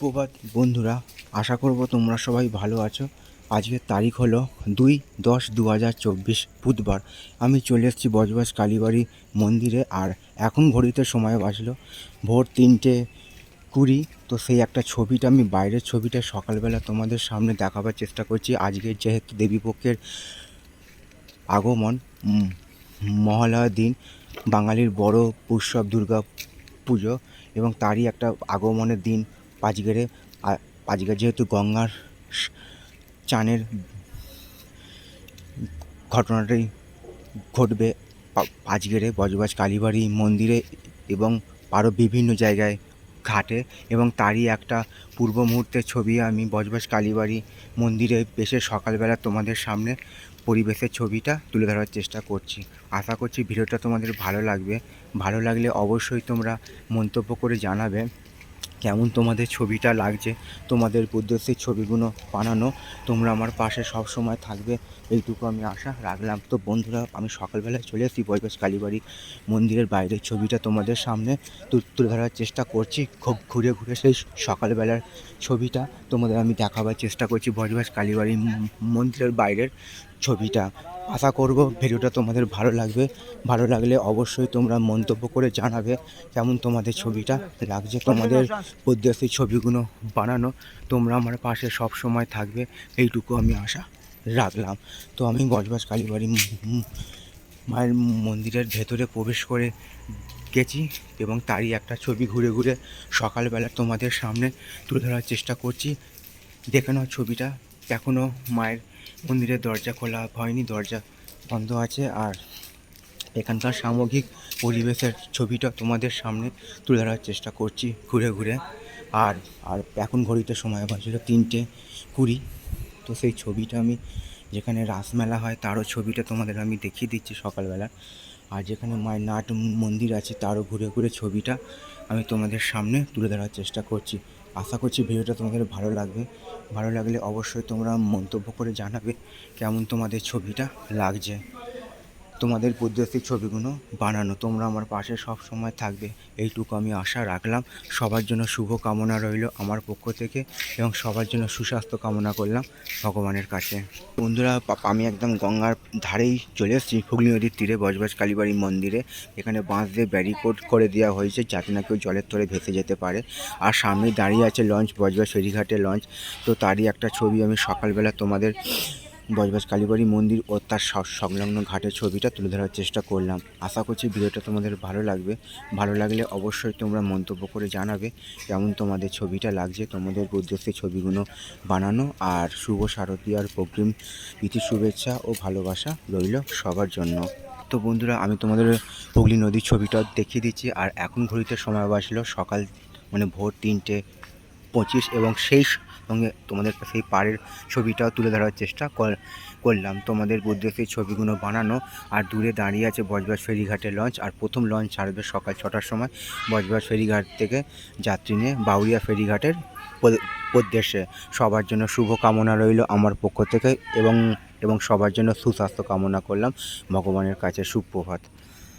সুপ্রভাত বন্ধুরা, আশা করব তোমরা সবাই ভালো আছো। আজকের তারিখ হলো দুই দশ দু হাজার চব্বিশ বুধবার। আমি চলে এসেছি বজবাস কালীবাড়ি মন্দিরে আর এখন ঘড়িতে সময় বাজলো ভোর তিনটে কুড়ি। তো সেই একটা ছবিটা আমি বাইরের ছবিটা সকালবেলা তোমাদের সামনে দেখাবার চেষ্টা করছি। আজকে যেহেতু দেবীপক্ষের আগমন মহালয়ার দিন, বাঙালির বড় উৎসব দুর্গা পুজো এবং তারই একটা আগমনের দিন আ- আজকে যেহেতু গঙ্গার চানের ঘটনাটাই ঘটবে, পা- আজকেরে বজবাজ কালীবাড়ি মন্দিরে এবং আরও বিভিন্ন জায়গায় ঘাটে এবং তারই একটা পূর্ব মুহূর্তের ছবি আমি বজবাজ কালীবাড়ি মন্দিরে বেশে সকালবেলা তোমাদের সামনে পরিবেশের ছবিটা তুলে ধরার চেষ্টা করছি। আশা করছি ভিডিওটা তোমাদের ভালো লাগবে। ভালো লাগলে অবশ্যই তোমরা মন্তব্য করে জানাবে। কেমন তোমাদের ছবিটা লাগছে, তোমাদের উদ্দেশ্যে ছবিগুলো বানানো, তোমরা আমার পাশে সব সময় থাকবে, এইটুকু আমি আশা রাখলাম। তো বন্ধুরা, আমি সকালবেলায় চলে এসেছি বৈবাস কালীবাড়ি মন্দিরের বাইরের ছবিটা তোমাদের সামনে তুলে ধরার চেষ্টা করছি। খুব ঘুরে ঘুরে সেই সকালবেলার ছবিটা তোমাদের আমি দেখাবার চেষ্টা করছি বজবাস কালীবাড়ি মন্দিরের বাইরের ছবিটা। আশা করব ভিডিওটা তোমাদের ভালো লাগবে। ভালো লাগলে অবশ্যই তোমরা মন্তব্য করে জানাবে কেমন তোমাদের ছবিটা লাগছে, তোমাদের উদ্দেশ্যে ছবিগুলো বানানো। তোমরা আমার পাশে সব সময় থাকবে। এইটুকু আমি আশা রাখলাম। তো আমি বজবাজ কালীবাড়ি মায়ের মন্দিরের ভেতরে প্রবেশ করে গেছি এবং তারই একটা ছবি ঘুরে ঘুরে সকালবেলা তোমাদের সামনে তুলে ধরার চেষ্টা করছি। দেখে নাও ছবিটা। এখনও মায়ের মন্দিরের দরজা খোলা হয়নি, দরজা বন্ধ আছে আর এখানকার সামগ্রিক পরিবেশের ছবিটা তোমাদের সামনে তুলে ধরার চেষ্টা করছি ঘুরে ঘুরে। আর আর এখন ঘড়িতে সময় বাজছিল তিনটে কুড়ি, তো সেই ছবিটা আমি যেখানে রাসমেলা হয় তারও ছবিটা তোমাদের আমি দেখিয়ে দিচ্ছি সকালবেলা। আর যেখানে মায়ের নাট মন্দির আছে তারও ঘুরে ঘুরে ছবিটা আমি তোমাদের সামনে তুলে ধরার চেষ্টা করছি। আশা করছি ভিডিওটা তোমাদের ভালো লাগবে। ভালো লাগলে অবশ্যই তোমরা মন্তব্য করে জানাবে কেমন তোমাদের ছবিটা লাগছে। তোমাদের উদ্দেশ্যে ছবিগুলো বানানো। তোমরা আমার পাশে সব সময় থাকবে। এইটুকু আমি আশা রাখলাম। সবার জন্য শুভ কামনা রইল আমার পক্ষ থেকে এবং সবার জন্য সুস্বাস্থ্য কামনা করলাম ভগবানের কাছে। বন্ধুরা আমি একদম গঙ্গার ধারেই চলে এসেছি। হুগলি নদীর তীরে বজবজ কালীবাড়ি মন্দিরে। এখানে বাঁশ দিয়ে ব্যারিকোড করে দেওয়া হয়েছে যাতে না কেউ জলের তলে ভেসে যেতে পারে। আর সামনে দাঁড়িয়ে আছে লঞ্চ, বজবজ ফেরিঘাটে লঞ্চ। তো তারই একটা ছবি আমি সকালবেলা তোমাদের বজবজ কালীবাড়ি মন্দির ও তার সংলগ্ন ঘাটের ছবিটা তুলে ধরার চেষ্টা করলাম। আশা করছি ভিডিওটা তোমাদের ভালো লাগবে। ভালো লাগলে অবশ্যই তোমরা মন্তব্য করে জানাবে কেমন তোমাদের ছবিটা লাগছে, তোমাদের উদ্দেশ্যে ছবিগুলো বানানো আর শুভ শারদীয়ার প্রগ্রিম, প্রীতি, শুভেচ্ছা ও ভালোবাসা রইল সবার জন্য। তো বন্ধুরা, আমি তোমাদের হুগলি নদীর ছবিটা দেখিয়ে দিচ্ছি। আর এখন ঘড়িতে সময় বাজলো সকাল মানে ভোর তিনটে পঁচিশ এবং সেই সঙ্গে তোমাদের সেই পাড়ের ছবিটাও তুলে ধরার চেষ্টা কর- করলাম। তোমাদের উদ্দেশ্যে ছবিগুলো বানানো আর দূরে দাঁড়িয়ে আছে বজবাজ ফেরিঘাটের লঞ্চ আর প্রথম লঞ্চ ছাড়বে সকাল ছটার সময় বজবাজ ফেরিঘাট থেকে যাত্রী নিয়ে বাউরিয়া ফেরিঘাটের উদ্দেশ্যে। সবার জন্য শুভ কামনা রইল আমার পক্ষ থেকে এবং এবং সবার জন্য সুস্বাস্থ্য কামনা করলাম। ভগবানের কাছে সুপ্রভাত।